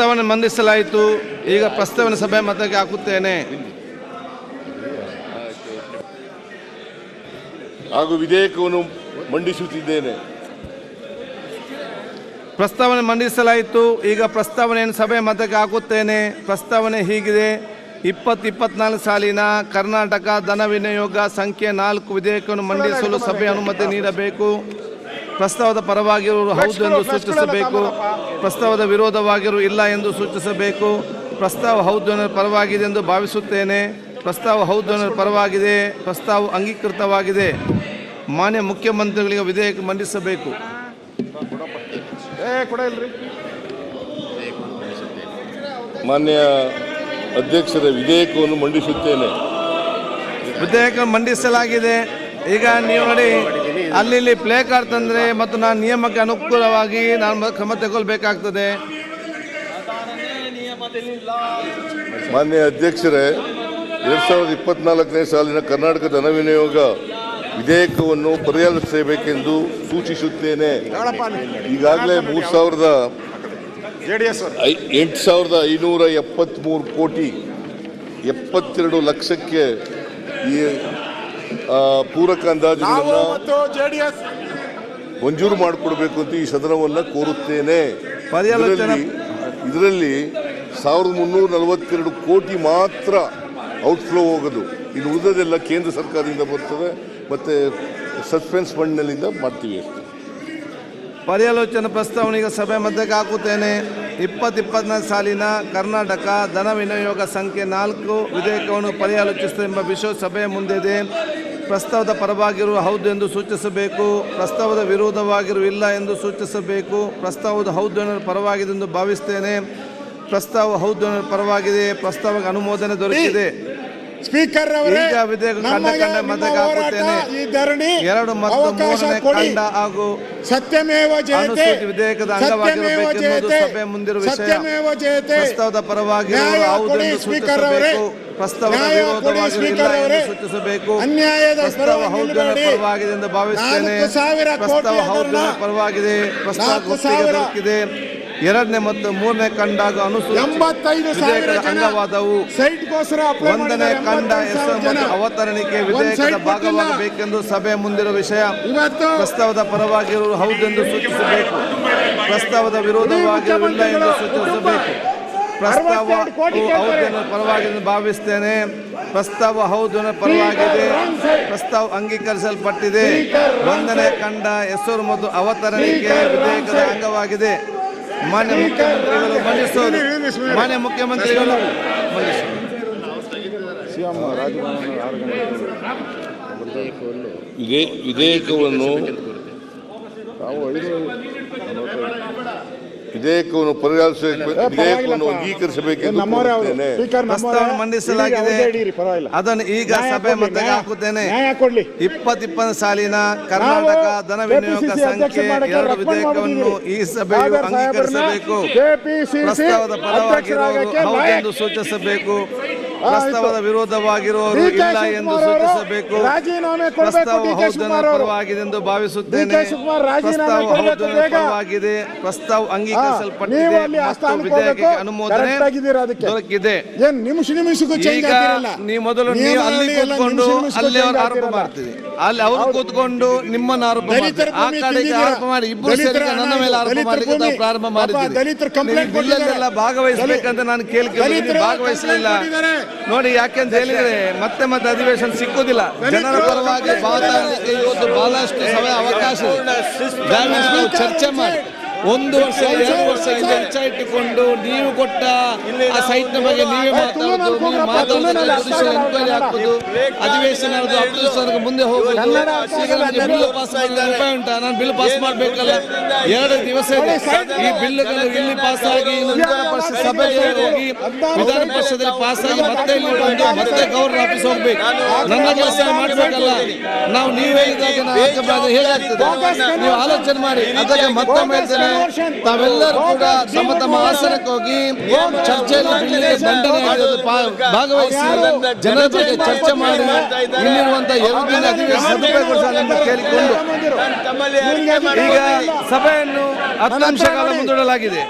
ಪ್ರಸ್ತಾವನೆ ಮಂಡಿಸಲಾಯಿತು. ಈಗ ಪ್ರಸ್ತಾವನೆ ಸಭೆ ಮತಕ್ಕೆ ಹಾಕುತ್ತೇನೆ. ಹಾಗೂ ವಿಧೇಯಕವನ್ನು ಮಂಡಿಸುತ್ತಿದ್ದೇನೆ. ಪ್ರಸ್ತಾವನೆ ಮಂಡಿಸಲಾಯಿತು. ಈಗ ಪ್ರಸ್ತಾವನೆಯನ್ನು ಸಭೆ ಮತಕ್ಕೆ ಹಾಕುತ್ತೇನೆ. ಪ್ರಸ್ತಾವನೆ ಹೀಗಿದೆ. ಇಪ್ಪತ್ತು ಇಪ್ಪತ್ನಾಲ್ಕು ಸಾಲಿನ ಕರ್ನಾಟಕ ಧನ ವಿನಿಯೋಗ ಸಂಖ್ಯೆ ನಾಲ್ಕು ವಿಧೇಯಕವನ್ನು ಮಂಡಿಸಲು ಸಭೆ ಅನುಮತಿ ನೀಡಬೇಕು. ಪ್ರಸ್ತಾವದ ಪರವಾಗಿರುವರು ಹೌದು ಎಂದು ಸೂಚಿಸಬೇಕು. ಪ್ರಸ್ತಾವದ ವಿರೋಧವಾಗಿರು ಇಲ್ಲ ಎಂದು ಸೂಚಿಸಬೇಕು. ಪ್ರಸ್ತಾವ ಹೌದು ಅನ್ನೋ ಪರವಾಗಿದೆ ಎಂದು ಭಾವಿಸುತ್ತೇನೆ. ಪ್ರಸ್ತಾವ ಹೌದು ಅನ್ನೋ ಪರವಾಗಿದೆ. ಪ್ರಸ್ತಾವ ಅಂಗೀಕೃತವಾಗಿದೆ. ಮಾನ್ಯ ಮುಖ್ಯಮಂತ್ರಿಗಳಿಗೆ ವಿಧೇಯಕ ಮಂಡಿಸಬೇಕು. ಮಾನ್ಯ ಅಧ್ಯಕ್ಷರ ವಿಧೇಯಕವನ್ನು ಮಂಡಿಸುತ್ತೇನೆ. ವಿಧೇಯಕ ಮಂಡಿಸಲಾಗಿದೆ. ಈಗ ನೀವು ನೋಡಿ. ಅಲ್ಲಿ ಇಲ್ಲಿ ಪ್ಲೇ ಕಾರ್ಡ್ ತಂದರೆ ಮತ್ತು ನಾನು ನಿಯಮಕ್ಕೆ ಅನುಕೂಲವಾಗಿ ನಾನು ಕ್ರಮ ತಗೊಳ್ಬೇಕಾಗ್ತದೆ ಮಾನ್ಯ ಅಧ್ಯಕ್ಷರೇ ಎರಡ್ ಸಾವಿರದ ಇಪ್ಪತ್ನಾಲ್ಕನೇ ಸಾಲಿನ ಕರ್ನಾಟಕ ಧನ ವಿನಿಯೋಗ ವಿಧೇಯಕವನ್ನು ಪರಿಹರಿಸಬೇಕೆಂದು ಸೂಚಿಸುತ್ತೇನೆ. ಈಗಾಗಲೇ ಮೂರು ಸಾವಿರದ ಐ- ಎಂಟು ಸಾವಿರದ ಐನೂರ ಎಪ್ಪತ್ತ್ಮೂರು ಕೋಟಿ ಎಪ್ಪತ್ತೆರಡು ಲಕ್ಷಕ್ಕೆ ಈ ಪೂರಕ ಅಂದಾಜುಗಳನ್ನು ಜೆಡಿಎಸ್ ಮಂಜೂರು ಮಾಡಿಕೊಡ್ಬೇಕು ಅಂತ ಈ ಸದನವನ್ನು ಕೋರುತ್ತೇನೆ. ಇದರಲ್ಲಿ ಇದರಲ್ಲಿ ಸಾವಿರದ ಮುನ್ನೂರ ನಲವತ್ತೆರಡು ಕೋಟಿ ಮಾತ್ರ ಔಟ್ಫ್ಲೋ ಹೋಗೋದು. ಇನ್ನು ಉಳಿದದೆಲ್ಲ ಕೇಂದ್ರ ಸರ್ಕಾರದಿಂದ ಬರ್ತದೆ. ಮತ್ತು ಸಸ್ಪೆನ್ಸ್ ಫಂಡ್ನಲ್ಲಿಂದ ಮಾಡ್ತೀವಿ ಅಷ್ಟೇ. ಪರ್ಯಾಲೋಚನಾ ಪ್ರಸ್ತಾವನೆ ಸಭೆ ಮಧ್ಯಕ್ಕೆ ಹಾಕುತ್ತೇನೆ. ಇಪ್ಪತ್ತು ಇಪ್ಪತ್ನಾಲ್ಕು ಸಾಲಿನ ಕರ್ನಾಟಕ ಧನ ವಿನಿಯೋಗ ಸಂಖ್ಯೆ ನಾಲ್ಕು ವಿಧೇಯಕವನ್ನು ಪರ್ಯಾಲೋಚಿಸಿದೆ ಎಂಬ ವಿಷಯ ಸಭೆಯ ಮುಂದಿದೆ. ಪ್ರಸ್ತಾವದ ಪರವಾಗಿರುವ ಹೌದು ಎಂದು ಸೂಚಿಸಬೇಕು. ಪ್ರಸ್ತಾವದ ವಿರೋಧವಾಗಿರುವ ಇಲ್ಲ ಎಂದು ಸೂಚಿಸಬೇಕು. ಪ್ರಸ್ತಾವದ ಹೌದು ಎನ್ನುವ ಪರವಾಗಿದೆ ಎಂದು ಭಾವಿಸ್ತೇನೆ ಪ್ರಸ್ತಾವ ಹೌದು ಪರವಾಗಿದೆ. ಪ್ರಸ್ತಾವಕ್ಕೆ ಅನುಮೋದನೆ ದೊರಕಿದೆ ಸ್ಪೀಕರ್ ಅವರೇ. ಈ ಧರಣಿ ಎರಡು ಮತ್ತು ಹಾಗೂ ಸತ್ಯಮೇವ ಜಯತೆ ವಿಧೇಯಕದ ಜಯತೆ ಸಭೆಯ ಮುಂದಿರುವ ವಿಷಯ. ಸತ್ಯಮೇವ ಜಯತೆ ಪ್ರಸ್ತಾವದ ಪರವಾಗಿ ಸ್ಪೀಕರ್ ಸೂಚಿಸಬೇಕು ಎಂದು ಸೂಚಿಸಬೇಕು ಅನ್ಯಾಯದ ಪ್ರಸ್ತಾವ. ಪರವಾಗಿದೆ ಎಂದು ಭಾವಿಸುತ್ತೇನೆ ಪ್ರಸ್ತಾವ. ಪರವಾಗಿದೆ ಪ್ರಸ್ತಾವ ದೊರಕಿದೆ ಎರಡನೇ ಮತ್ತು ಮೂರನೇ ಕಂಡಾಗ ಎಂಬತ್ತೈದು ಅಂಗವಾದವು. ಒಂದನೇ ಕಂಡ ಹೆಸರು ಅವತರಣಿಕೆ ವಿಧೇಯಕದ ಭಾಗವಾಗಬೇಕೆಂದು ಸಭೆ ಮುಂದಿರುವ ವಿಷಯ. ಪ್ರಸ್ತಾವದ ಪರವಾಗಿರುವುದು ಹೌದೆಂದು ಸೂಚಿಸಬೇಕು. ಪ್ರಸ್ತಾವದ ವಿರೋಧವಾಗಿರುವುದಿಲ್ಲ ಎಂದು ಸೂಚಿಸಬೇಕು. ಪ್ರಸ್ತಾವ. ಹೌದನ್ನು ಪರವಾಗಿ ಭಾವಿಸ್ತೇನೆ. ಪ್ರಸ್ತಾವ ಹೌದನ್ನು ಪರವಾಗಿದೆ. ಪ್ರಸ್ತಾವ ಅಂಗೀಕರಿಸಲ್ಪಟ್ಟಿದೆ. ಒಂದನೇ ಕಂಡ ಹೆಸರು ಮತ್ತು ಅವತರಣಿಕೆ ವಿಧೇಯಕದ ಅಂಗವಾಗಿದೆ. ಮಾನ್ಯ ಮುಖ್ಯಮಂತ್ರಿಗಳು ಮಂಡಿಸೋದು ಮಾನ್ಯ ಮುಖ್ಯಮಂತ್ರಿಗಳು ಮಂಡಿಸೋದು ತಾವು ವಿಧೇಯಕವನ್ನು ವಿಧೇಯಕವನ್ನು ಪರಿಹರಿಸಬೇಕು ವಿಧೇಯಕವನ್ನು ಅಂಗೀಕರಿಸಬೇಕೆಂದು ಮಂಡಿಸಲಾಗಿದೆ. ಅದನ್ನು ಈಗ ಸಭೆ ಮತ್ತೆ ಹಾಕುತ್ತೇನೆ. ನ್ಯಾಯ ಕೊಡ್ಲಿ. ಇಪ್ಪತ್ ಇಪ್ಪತ್ತು ಸಾಲಿನ ಕರ್ನಾಟಕ ಧನ ವಿನಿಯೋಗ ಸಂಖ್ಯೆ ಎರಡು ವಿಧೇಯಕವನ್ನು ಈ. ಸಭೆಯು ಅಂಗೀಕರಿಸಬೇಕು. ಪ್ರಸ್ತಾವದ ಹೌದೆಂದು ಸೂಚಿಸಬೇಕು. ಪ್ರಸ್ತಾವದ ವಿರೋಧವಾಗಿರುವವರು ಇಲ್ಲ ಎಂದು ಸೂಚಿಸಬೇಕು. ರಾಜೀನಾಮೆ ಪ್ರಸ್ತಾವ ಹೌದನ್ನು. ಪರವಾಗಿದೆ ಎಂದು ಭಾವಿಸುತ್ತೇನೆ. ಪ್ರಸ್ತಾವ ಹೌದನ್ನು ಪರವಾಗಿದೆ. ಪ್ರಸ್ತಾವ ಅಂಗೀಕರಿಸಲ್ಪಟ್ಟಿದೆ. ಅಲ್ಲಿ ಮತ್ತು ವಿಧೇಯಕಕ್ಕೆ ಅನುಮೋದನೆ. ದೊರಕಿದೆ. ಈಗ ನೀವು ಮೊದಲು ನೀವು ಅಲ್ಲಿ ಕೂತ್ಕೊಂಡು ಅಲ್ಲಿ ಅವರು ಆರೋಪ ಮಾಡ್ತೀವಿ ಅಲ್ಲಿ ಅವರು ಕೂತ್ಕೊಂಡು ನಿಮ್ಮನ್ನು ಆರೋಪ ಮಾಡ್ತೀರಿ ಆ ಕಡೆಗೆ? ಆರೋಪ ಮಾಡಿ ಇಬ್ಬರು ಸೇರಿ ನನ್ನ ಮೇಲೆ ಆರೋಪ ಮಾಡಲಿಕ್ಕೆ ನಾವು ಪ್ರಾರಂಭ ಮಾಡಿದ್ದೀವಿ ನೀವು ಬಿಲ್ಲಲ್ಲೆಲ್ಲ ಭಾಗವಹಿಸಬೇಕಂತ ನಾನು ಕೇಳ್ಕೊಂಡು ಭಾಗವಹಿಸಲಿಲ್ಲ. ನೋಡಿ ಯಾಕೆಂತ ಹೇಳಿದ್ರೆ ಮತ್ತೆ ಮತ್ತೆ ಅಧಿವೇಶನ ಸಿಕ್ಕುದಿಲ್ಲ ಜನರ ಪರವಾಗಿ ಮಾತಾಡಲಿಕ್ಕೆ ಇವತ್ತು ಬಹಳಷ್ಟು ಸಮಯ ಅವಕಾಶ ಚರ್ಚೆ ಮಾಡಿ. ಒಂದು ವರ್ಷ ಎರಡು ವರ್ಷ ಹಿಂದೆ ಹೆಚ್ಚ ಇಟ್ಟುಕೊಂಡು ನೀವು ಕೊಟ್ಟ ಆ ಸೈಟ್ನ ಬಗ್ಗೆ ನೀವೇ ಮಾತಾಡೋದು ನೀವು ಮಾತಾಡೋದು ಎನ್ಕ್ವೈರಿ ಹಾಕೋದು ಅಧಿವೇಶನ ಮುಂದೆ ಹೋಗೋದು ಈಗ ನಮಗೆ ಬಿಲ್ ಪಾಸ್ ಉಪಾಯ ಉಂಟಾ? ನಾನು ಬಿಲ್ ಪಾಸ್ ಮಾಡಬೇಕಲ್ಲ. ಎರಡು ದಿವಸ ಇದೆ. ಈ ಬಿಲ್ಗಳು ಇಲ್ಲಿ ಪಾಸ್ ಆಗಿ ಹೋಗಿ ವಿಧಾನ ಪರಿಷತ್ ಸಭೆಗೆ ಹೋಗಿ ವಿಧಾನ ಪರಿಷತ್ತಲ್ಲಿ ಪಾಸ್ ಆಗಿ ಮತ್ತೆ ಇಲ್ಲಿ ಬಂದು ಮತ್ತೆ ಗವರ್ನರ್ ಆಫೀಸ್ ಹೋಗ್ಬೇಕು. ನನ್ನ ಕೆಲಸ ಮಾಡಬೇಕಲ್ಲ. ನಾವು ನೀವೇ ಇದ್ದಾಗ ನಾವು ಹಾಕಬಾರ್ದು ಹೇಗಾಗ್ತದೆ? ನೀವು ಆಲೋಚನೆ ಮಾಡಿ. ಅದಕ್ಕೆ ಮತ್ತೊಮ್ಮೆ ಹೇಳ್ತೇನೆ ತಾವೆಲ್ಲರೂ ಕೂಡ ತಮ್ಮ ತಮ್ಮ ಆಸನಕ್ಕೆ ಹೋಗಿ ಚರ್ಚೆಯಲ್ಲಿ ಪಾ- ಭಾಗವಹಿಸಿ ಜನರ ಬಗ್ಗೆ ಚರ್ಚೆ ಮಾಡಿ ಇಲ್ಲಿರುವಂತಹ ಎರಡು ದಿನ ಸದುಪಯೋಗಗೊಳಿಸಲೆಂದು ಕೇಳಿಕೊಂಡು ಈಗ ಸಭೆಯನ್ನು ಹತ್ತು ನಿಮಿಷ ಕಾಲ ಮುಂದೂಡಲಾಗಿದೆ.